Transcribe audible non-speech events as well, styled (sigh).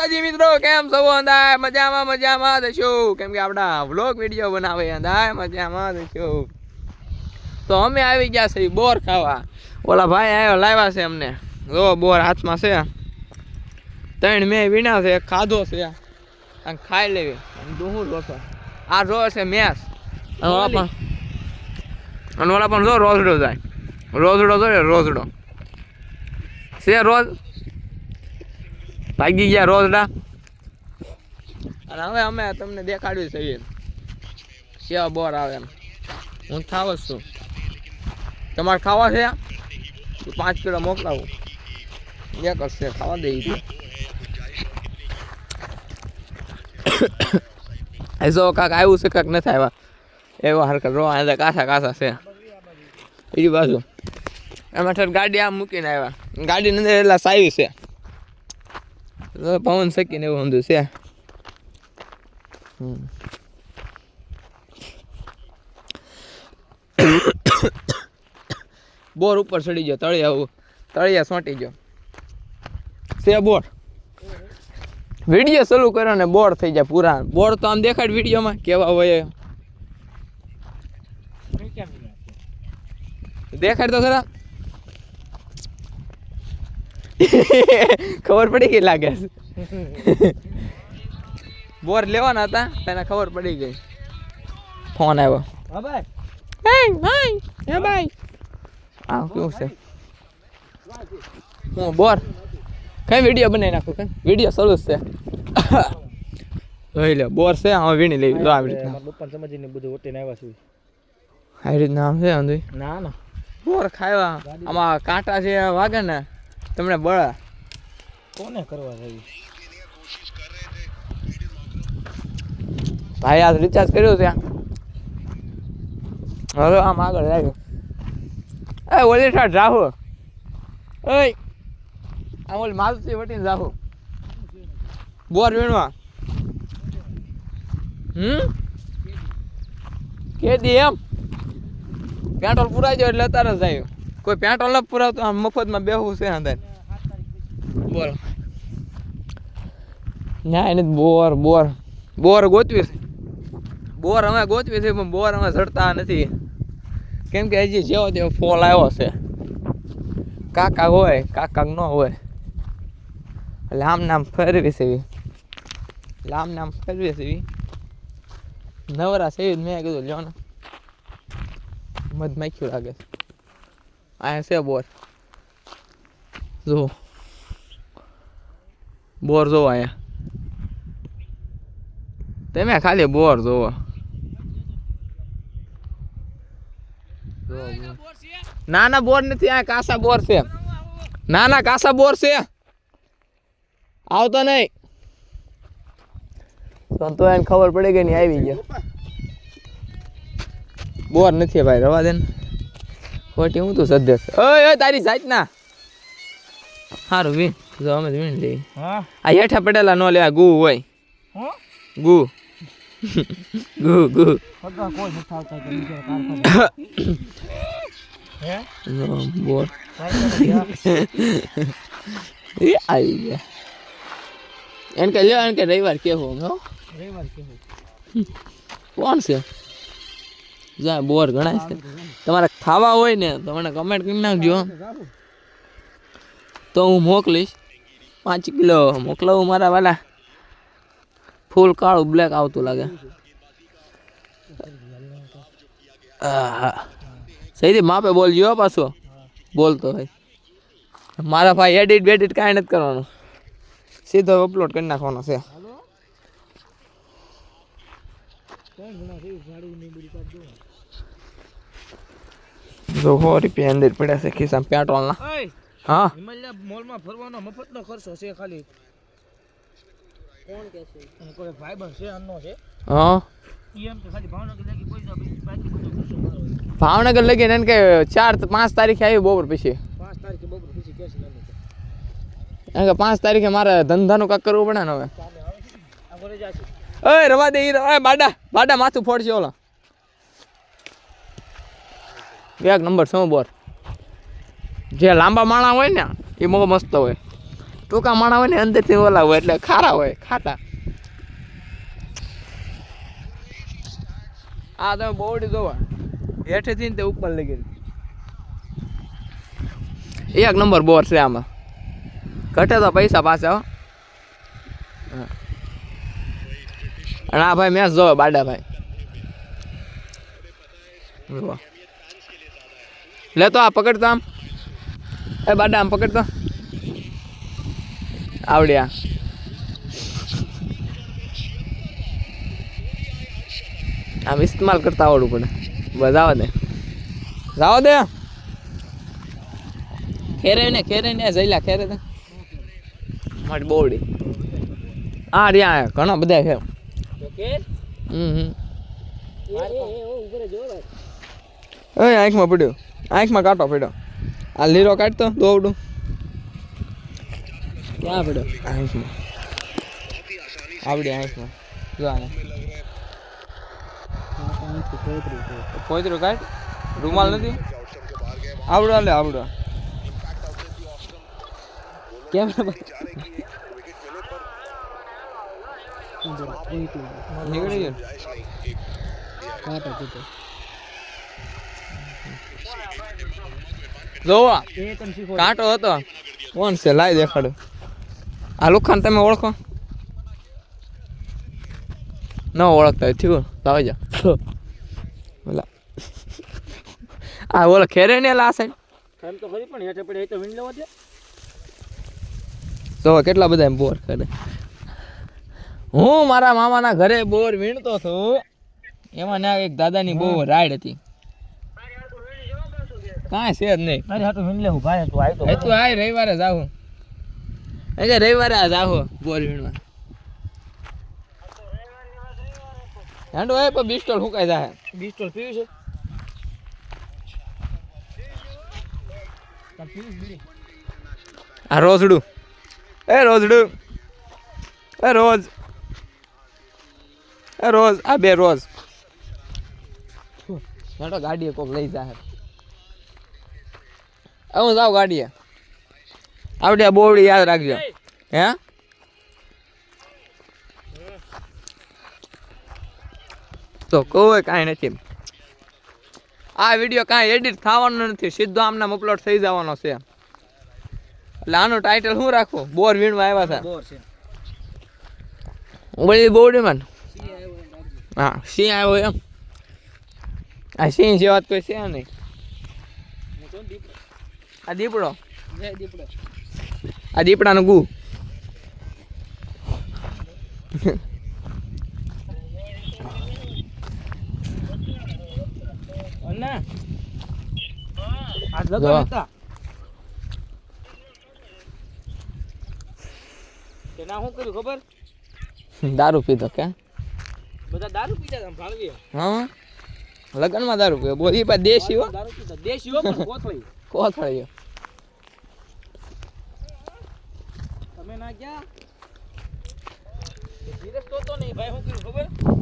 માતાજી મિત્રો કેમ સૌ અંદાય મજામાં મજામાં દશું કેમ કે આપણા વ્લોગ વીડિયો બનાવે અંદાય મજામાં દશું તો અમે આવી ગયા છે બોર ખાવા. ઓલા ભાઈ આવ્યો લાવ્યા છે અમને. જો બોર હાથમાં છે. ત્રણ મેં વીણા છે ખાધો છે. અને ખાઈ લેવી. શું જોશો આ જો છે મેસ. અને ઓલા પણ જો રોઝડો જાય. રોઝડો જો રોઝડો છે રોજ ભાગી ગયા રોજડા અને હવે અમે તમને દેખાડ્યું છીએ કેવા બોર આવે એમ. હું થાવ છું. તમારે ખાવા છે? પાંચ કિલો મોકલાવું. જ છે ખાવા દઈ દે (coughs) જો કાક આવ્યું છે કાક નથી આવ્યા. એવા હરકત રો આ કાસા કાસા છે. બીજી બાજુ. એમાં ઠેર ગાડી આમ મૂકીને આવ્યા. ગાડી નથી એટલા સાવી છે. પવન શકીને એવું સમજુ છે. બોર ઉપર ચડી ગયો તળિયા તળિયા સોંટી ગયો. છે બોર. વીડિયો ચાલુ કર્યો ને બોર થઈ જાય પૂરા. બોર તો આમ દેખાડ વિડીયોમાં કેવા હોય. દેખાડ તો ખરા. (laughs) ખબર પડી ગઈ લાગે છે. (laughs) બોર લેવાના હતા તને ખબર પડી ગઈ. ફોન આવ્યો. હા ભાઈ. Hey, hey, હે ભાઈ. આ કેવું છે? હું બોર. કઈ વીડિયો બનાવી નાખું કઈ? વીડિયો જ છે. જોઈ લે બોર છે હવે વીણી લેવી લો આવી રીતના. બપોર સમજીને બધું ઓટીને આવ્યા છું. આવી રીતના આમ છે આંધુ ના ના. બોર ખાવા આમાં કાંટા જે વાગે ને. તમને બળા. કોને કરવા જાય ભાઈ આ રિચાર્જ કર્યું છે. હવે આમ આગળ આવ્યું એ ઓલી સાઈડ જાહો. એ આ ઓલી મારુતિ વટીને જાહો. બોર વીણવા. હમ? કે દી એમ? પેટ્રોલ પુરાઈ જાય એટલે અત્યારે જ આવ્યું કોઈ પેટ્રોલ અલગ પુરાવતું, આમ મફતમાં બેહવું છે અંદર. બોલો. ના, એને બોર બોર. બોર ગોતવી છે. બોર અમે ગોતવી છે, પણ બોર અમે ચડતા નથી. કેમ કે હજી જેવો તેવો ફોલ આવ્યો છે. કાકા હોય, કાકા ન હોય. એટલે આમ નામ ફેરવી છે એટલે આમ નામ ફેરવી છે નવરા છે મેં કીધું, લ્યો ને. મધ માખ્યું લાગે છે. અહીંયા છે બોર જો બોર જોવો અહીંયા તમે ખાલી બોર જોવો ના ના બોર નથી આ કાસા બોર છે ના ના કાસા બોર છે આવતો નહીં તો એને ખબર પડી ગઈ ને આવી ગયો બોર નથી ભાઈ રવા દે ને ખોટી હું તું સદ્ય ઓય તારી જાત ના સારું વીણ. જો અમે વીણ લઈ આ હેઠા પડેલા ન લેવા ગુ હોય. ગુ. ગુ ગુ. બોર એ આવી ગયા. એને કે લ્યો એને કે રવિવાર કેવો રવિવાર કેવો કોણ છે? જા, બોર ગણાય છે. તમારે ખાવા હોય ને તો મને કમેન્ટ કરી નાખજો. તો હું મોકલીશ. પાંચ કિલો મોકલાવું મારા વાલા. ફૂલ કાળું બ્લેક આવતું લાગે. સહીથી માપે બોલજો પાછો. બોલતો હોય. મારા ભાઈ એડિટ બેડિટ કાંઈ નથી કરવાનું. સીધો અપલોડ કરી નાખવાનો છે કઈ ગુના થઈ ગાડી ની બધી કાઢ દો જો સો રૂપિયા અંદર પડ્યા છે ખિસ્સા પેટ્રોલના. હા? હિમાલય મોલમાં ફરવાનો મફતનો ખર્ચો છે ખાલી. કોણ કે છે કોઈ ભાઈબંધ છે અન્નો છે. હા? ભાવનગર લગી એને કે ચાર પાંચ તારીખે આવી બપોર પછી. પાંચ તારીખે બપોર પછી કેસ કે પાંચ તારીખે મારે ધંધાનું કાંક કરવું પડે ને હવે. ઓય, રવા દે એ બાડા બાડા માથું ફોડશે ઓલા. એક નંબર શું, બોર? જે લાંબા માણા હોય ને એ બહુ મસ્ત હોય. ટૂંકા માણા હોય ને અંદરથી ઓલા હોય, એટલે ખારા હોય, ખાટા. આ તમે બોડી જોવા. હેઠેથી તે ઉપર લઈ ગઈ. એક નંબર બોર છે આમાં. ઘટે તો પૈસા પાછા હો હા. અને આ ભાઈ મેચ જોવે બાડા ભાઈ. લે તો આ પકડતો આમ. એ બાડા આમ પકડતો. આવડ્યા. આમ ઇસ્તેમાલ કરતા આવડવું પડે. બસ આવા દે. જાવ દે. ખેરે ને ખેરે ને જઈલા ખેરે તો. મારી બોડી. આ રહ્યા ઘણા બધા છે. એ આંખમાં પડ્યો. આંખમાં કાંટો પડ્યો. આ લીરો કાઢતો દોવડું ક્યાં પડ્યો? આંખમાં. આવડી આંખમાં. જો આને. પોતરું કાઢ. રૂમાલ નથી? આવડો લે આવડો. નીકળી ગયો. કાંટો હતો. કોણ છે? લાઈ દેખાડો. આ લુખાન તમે ઓળખો? ન ઓળખતા હોય થયું. લાવી આવી જા ઓલા. આ ઓલા ખેરે ને લા સાઈડ એમ તો ખરી પણ હેઠે પડે તો વિન લેવા દે. જો કેટલા બધા એમ બોર કરે. હું મારા મામાના ઘરે બોર વીણતો હતો. એમાં ના એક દાદાની બહુ રાઈડ હતી. કાંઈ છે જ નહીં. મારી હા તો વિન લેવું ભાઈ તું આય તો તું આય રવિવારે જાવું એ કે રવિવારે આ જાવો બોર વીણવા. હાંડો એ પણ બિસ્ટોલ હુકાઈ જાય બિસ્ટોલ પીવી છે? આ રોજડું. એ રોજડું. એ રોજ. એ રોજ આ બે રોજ. હેડો ગાડીએ કોક લઈ જાય હું જાઉં ગાડીએ. આવડે આ બોવડી યાદ રાખજો. હે? તો કોઈ કાંઈ નથી. આ વીડિયો કાંઈ એડિટ થવાનો નથી સીધો આમનામ અપલોડ થઈ જવાનો છે. એટલે આનું ટાઇટલ શું રાખવું? બોર વીણવા આવ્યા હતા. બોર છે. બોવડીમાં ને? હા. સિંહ આવ્યો એમ? આ સિંહ જેવા વાત કોઈ છે નહીં. દીપડો. આ દીપડો? આ દીપડાનું ગુ. દારૂ પીધો કે? બધા દારૂ પીતા હતા ભાળવી હા? લગ્નમાં દારૂ પીધો બોલી પા દેશી હો. દારૂ પીતા. દેશી હો પણ કોથળી. કોથળી તમે ના ગયા? ધીરજ તો તો નહીં. ભાઈ હું કીધું ખબર?